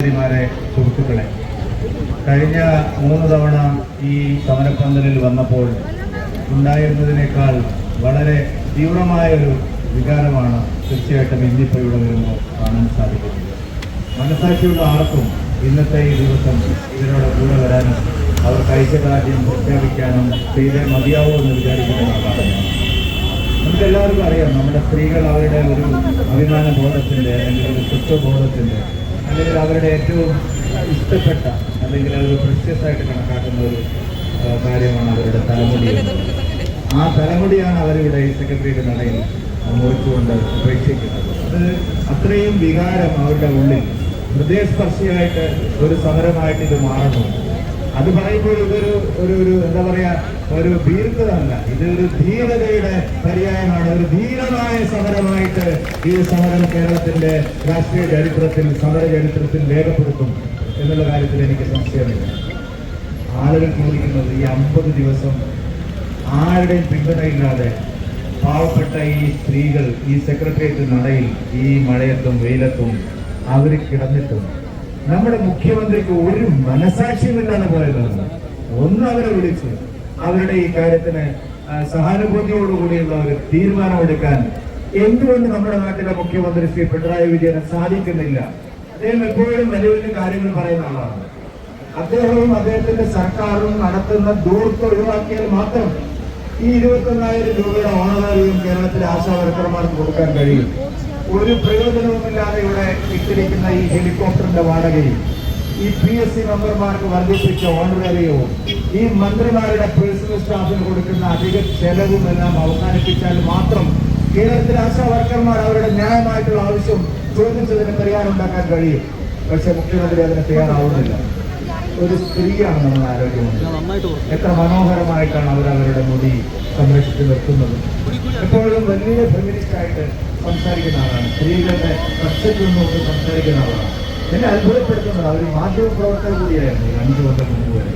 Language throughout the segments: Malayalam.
സഹോദരിമാരെ സുഹൃത്തുക്കളെ കഴിഞ്ഞ മൂന്ന് തവണ ഈ സമരപ്പന്തലിൽ വന്നപ്പോൾ ഉണ്ടായിരുന്നതിനേക്കാൾ വളരെ തീവ്രമായ ഒരു വികാരമാണ് തീർച്ചയായിട്ടും ഇന്നിപ്പോൾ ഇവിടെ വരുമ്പോൾ കാണാൻ സാധിക്കുന്നത്. മനസാക്ഷിയുള്ള ആർക്കും ഇന്നത്തെ ഈ ദിവസം ഇതിനോട് കൂടെ വരാനും അവർ ഐക്യദാർഢ്യം പ്രഖ്യാപിക്കാനും ചെയ്തേ മതിയാവൂ എന്ന് വിചാരിക്കുന്ന കാര്യമാണ് നമുക്കെല്ലാവർക്കും അറിയാം നമ്മുടെ സ്ത്രീകൾ അവരുടെ ഒരു അഭിമാന ബോധത്തിന്റെ അല്ലെങ്കിൽ ഒരു സ്വത്വബോധത്തിന്റെ അല്ലെങ്കിൽ അവരുടെ ഏറ്റവും ഇഷ്ടപ്പെട്ട അല്ലെങ്കിൽ അവർ ആയിട്ട് കണക്കാക്കുന്ന ഒരു കാര്യമാണ് അവരുടെ തലമുടി ആ തലമുടിയാണ് അവരിവിടെ സെക്രട്ടറിയുടെ നടയിൽ മുറിച്ചുകൊണ്ട് ഉപേക്ഷിക്കുന്നത്. അത് അത്രയും വികാരം അവരുടെ ഉള്ളിൽ. ഹൃദയസ്പർശിയായിട്ട് ഒരു സമരമായിട്ട് ഇത് മാറുന്നു അത് പറയുമ്പോൾ ഇതൊരു ഒരു ഒരു എന്താ പറയാ ഒരു ഭീരുത്വമല്ല ഇതൊരു ധീരതയുടെ പര്യായമാണ്. ഒരു ധീരമായ സമരമായിട്ട് ഈ സമരം കേരളത്തിന്റെ രാഷ്ട്രീയ ചരിത്രത്തിൽ സമര ചരിത്രത്തിൽ രേഖപ്പെടുത്തും എന്നുള്ള കാര്യത്തിൽ എനിക്ക് സംശയമില്ല. ആളുകൾ ചോദിക്കുന്നത് ഈ അമ്പത് ദിവസം ആരുടെയും പിന്തുണയില്ലാതെ പാവപ്പെട്ട ഈ സ്ത്രീകൾ ഈ സെക്രട്ടേറിയറ്റ് നടയിൽ ഈ മഴയത്തും വെയിലത്തും അവർ കിടന്നിട്ടും നമ്മുടെ മുഖ്യമന്ത്രിക്ക് ഒരു മനസാക്ഷിയുമില്ലാതെ പോയതാണ് ഒന്ന് അവരെ വിളിച്ച് അവരുടെ ഈ കാര്യത്തിന് സഹാനുഭൂതിയോടുകൂടിയുള്ള ഒരു തീരുമാനമെടുക്കാൻ എന്തുകൊണ്ട് നമ്മുടെ നാട്ടിലെ മുഖ്യമന്ത്രി ശ്രീ പിണറായി വിജയന് സാധിക്കുന്നില്ല? അദ്ദേഹം എപ്പോഴും വലിയ വലിയ കാര്യങ്ങൾ പറയുന്ന ആളാണ്. അദ്ദേഹവും അദ്ദേഹത്തിന്റെ സർക്കാരും നടത്തുന്ന ദൂർത്ത് ഒഴിവാക്കിയാൽ മാത്രം ഈ ഇരുപത്തൊന്നായിരം രൂപയുടെ ഓണറാരിയും കേരളത്തിലെ ആശാ വർക്കർമാർക്ക് കൊടുക്കാൻ കഴിയും. ഒരു പ്രയോജനവുമില്ലാതെ ഇവിടെ ഇട്ടിരിക്കുന്ന ഈ ഹെലികോപ്റ്ററിന്റെ വാടകയും ഈ പി എസ് സി മെമ്പർമാർക്ക് വർദ്ധിപ്പിച്ച ഓണറേറിയവും ഈ മന്ത്രിമാരുടെ പേഴ്സണൽ സ്റ്റാഫിന് കൊടുക്കുന്ന അധിക ചെലവും എല്ലാം അവസാനിപ്പിച്ചാൽ മാത്രം കേരളത്തിലെ ആശാ വർക്കർമാർ അവരുടെ ന്യായമായിട്ടുള്ള ആവശ്യം ചോദിച്ചതിന് പരിഹാരം ഉണ്ടാക്കാൻ കഴിയും. പക്ഷെ മുഖ്യമന്ത്രി അതിന് തയ്യാറാവുന്നില്ല. ഒരു സ്ത്രീയാണ് നമ്മൾ ആരോഗ്യമന്ത്രി എത്ര മനോഹരമായിട്ടാണ് അവർ അവരുടെ മുടി സംരക്ഷിച്ച് നിർത്തുന്നത്. എപ്പോഴും വലിയ ഫെമിനിസ്റ്റ് ആയിട്ട് സംസാരിക്കുന്ന ആളാണ്. സ്ത്രീകളുടെ പ്രശ്നത്തിൽ നിന്നുകൊണ്ട് സംസാരിക്കുന്ന ആളാണ്. എന്നെ അത്ഭുതപ്പെടുത്തുന്നത് അവർ മാധ്യമ പ്രവർത്തകർ കൂടിയായിരുന്നു അഞ്ചു വർഷം മുമ്പ് വരെ.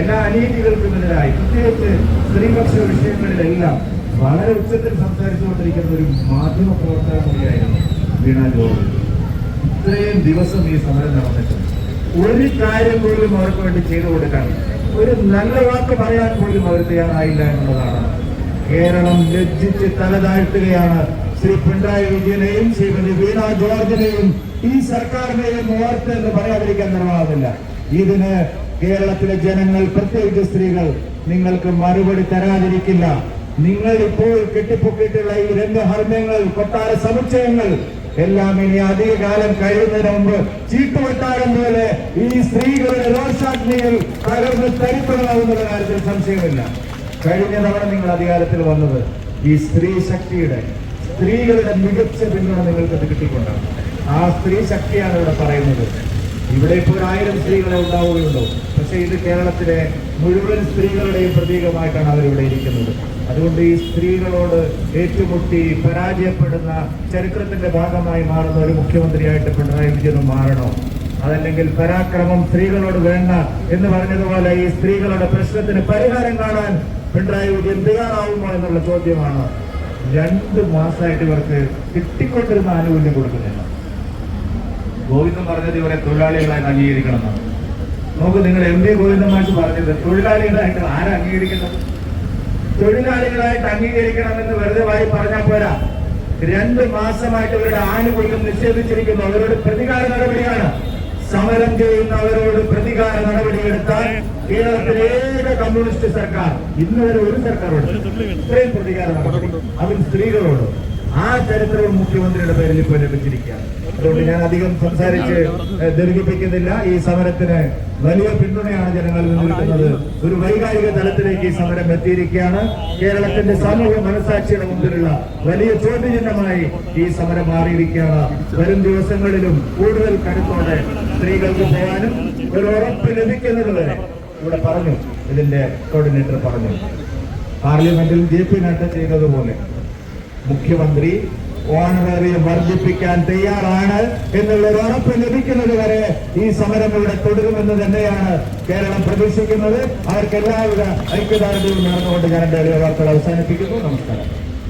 എല്ലാ അനീതികൾക്കുമെതിരായി പ്രത്യേകിച്ച് സ്ത്രീപക്ഷ വിഷയങ്ങളിലെല്ലാം വളരെ ഉച്ചത്തിൽ സംസാരിച്ചുകൊണ്ടിരിക്കുന്ന ഒരു മാധ്യമ പ്രവർത്തകർ കൂടിയായിരുന്നു വീണ ജോർജ്. ഇത്രയും ദിവസം ഈ സമരം നടന്നിട്ടുണ്ട് ഒരു കാര്യം പോലും അവർക്ക് വേണ്ടി ചെയ്തു കൊടുക്കാൻ ഒരു നല്ല വാക്ക് പറയാൻ പോലും അവർ തയ്യാറായില്ല എന്നുള്ളതാണ്. കേരളം ലജ്ജിച്ച് തലതാഴ്ത്തുകയാണ് ശ്രീ പിണറായി വിജയനെയും ശ്രീമതി വീണ ജോർജിനെയും ഈ സർക്കാരിനെയും ഓർത്ത് എന്ന് പറയാതിരിക്കാൻ നിർവാഹമില്ല. ഇതിന് കേരളത്തിലെ ജനങ്ങൾ പ്രത്യേകിച്ച് സ്ത്രീകൾ നിങ്ങൾക്ക് മറുപടി തരാതിരിക്കില്ല. നിങ്ങൾ ഇപ്പോൾ കെട്ടിപ്പൊക്കിയിട്ടുള്ള ഈ രംഗഹർമ്മ്യങ്ങൾ കൊട്ടാര സമുച്ചയങ്ങൾ എല്ലാം ഇനി അധിക കാലം കഴിയുന്നതിന് മുമ്പ് ചീട്ടുകൊട്ടാരം പോലെ ഈ സ്ത്രീകളുടെ രോഷാഗ്നിയിൽ തകർന്ന് തരിപ്പണമാകുന്നുള്ള കാര്യത്തിൽ സംശയമില്ല. കഴിഞ്ഞ തവണ നിങ്ങൾ അധികാരത്തിൽ വന്നത് ഈ സ്ത്രീ ശക്തിയുടെ സ്ത്രീകളുടെ മികച്ച പിന്തുണ നിങ്ങൾക്ക് അത് കിട്ടിക്കൊണ്ടാണ്. ആ സ്ത്രീ ശക്തിയാണ് ഇവിടെ പറയുന്നത്. ഇവിടെ ഇപ്പോൾ ഒരായിരം സ്ത്രീകളെ ഉണ്ടാവുകയുള്ളൂ. പക്ഷേ ഇത് കേരളത്തിലെ മുഴുവൻ സ്ത്രീകളുടെയും പ്രതീകമായിട്ടാണ് അവരിവിടെ ഇരിക്കുന്നത്. അതുകൊണ്ട് ഈ സ്ത്രീകളോട് ഏറ്റുമുട്ടി പരാജയപ്പെടുന്ന ചരിത്രത്തിന്റെ ഭാഗമായി മാറുന്ന ഒരു മുഖ്യമന്ത്രിയായിട്ട് പിണറായി വിജയനും മാറണോ? അതല്ലെങ്കിൽ പരാക്രമം സ്ത്രീകളോട് വേണ്ട എന്ന് പറഞ്ഞതുപോലെ ഈ സ്ത്രീകളുടെ പ്രശ്നത്തിന് പരിഹാരം കാണാൻ പിണറായി വിജയൻ തയ്യാറാവുമോ എന്നുള്ള ചോദ്യമാണ് രണ്ട് മാസമായിട്ട് ഇവർക്ക് കിട്ടിക്കൊണ്ടിരുന്ന ആനുകൂല്യം കൊടുക്കുന്നില്ല. ഗോവിന്ദൻ പറഞ്ഞത് ഇവരെ തൊഴിലാളികളായിട്ട് അംഗീകരിക്കണം എന്നാണ് നോക്ക് നിങ്ങൾ എം ഡി ഗോവിന്ദമായിട്ട് പറഞ്ഞത് തൊഴിലാളികളായിട്ട് ആരാ അംഗീകരിക്കുന്നത് തൊഴിലാളികളായിട്ട് അംഗീകരിക്കണമെന്ന് വെറുതെ വായി പറഞ്ഞാൽ പോരാ. രണ്ട് മാസമായിട്ട് ഇവരുടെ ആനുകൂല്യം നിഷേധിച്ചിരിക്കുന്നു. അവരോട് പ്രതികാര നടപടിയാണ്. സമരം ചെയ്യുന്നവരോട് പ്രതികാര നടപടിയെടുത്താൽ കേരളത്തിലെ ഏക കമ്മ്യൂണിസ്റ്റ് സർക്കാർ. ഇന്ന് വരെ ഒരു സർക്കാരോട് ഇത്രയും പ്രതികാരമാണ്. അതിൽ സ്ത്രീകളോട് ആ ചരിത്രവും മുഖ്യമന്ത്രിയുടെ പേരിൽ ഇപ്പോൾ ലഭിച്ചിരിക്കുകയാണ്. അതുകൊണ്ട് ഞാൻ അധികം സംസാരിച്ച് ദീർഘിപ്പിക്കുന്നില്ല. ഈ സമരത്തിന് വലിയ പിന്തുണയാണ് ജനങ്ങളിൽ നിന്നിരിക്കുന്നത് ഒരു വൈകാരിക തലത്തിലേക്ക് ഈ സമരം എത്തിയിരിക്കുകയാണ്. കേരളത്തിന്റെ സാമൂഹ്യ മനസാക്ഷിയുടെ മുമ്പിലുള്ള വലിയ ചോദ്യചിഹ്നമായി ഈ സമരം മാറിയിരിക്കുകയാണ്. വരും ദിവസങ്ങളിലും കൂടുതൽ കരുത്തോടെ സ്ത്രീകൾക്ക് പോകാനും ഒരു ഉറപ്പ് ലഭിക്കുന്നത് വരെ ഇവിടെ പറഞ്ഞു ഇതിന്റെ കോർഡിനേറ്റർ പറഞ്ഞു. പാർലമെന്റിൽ ജെ പി നഡ്ഡ ചെയ്തതുപോലെ മുഖ്യമന്ത്രി ഓണറേറിയം വർദ്ധിപ്പിക്കാൻ തയ്യാറാണ് എന്നുള്ള ഒരു ഉറപ്പ് ലഭിക്കുന്നത് വരെ ഈ സമരം ഇവിടെ തുടരുമെന്ന് തന്നെയാണ് കേരളം പ്രതീക്ഷിക്കുന്നത്. അവർക്ക് എല്ലാവിധ ഐക്യദാർഢ്യവും നടന്നുകൊണ്ട് ഞാൻ എന്റെ വാർത്തകൾ അവസാനിപ്പിക്കുന്നു. നമസ്കാരം.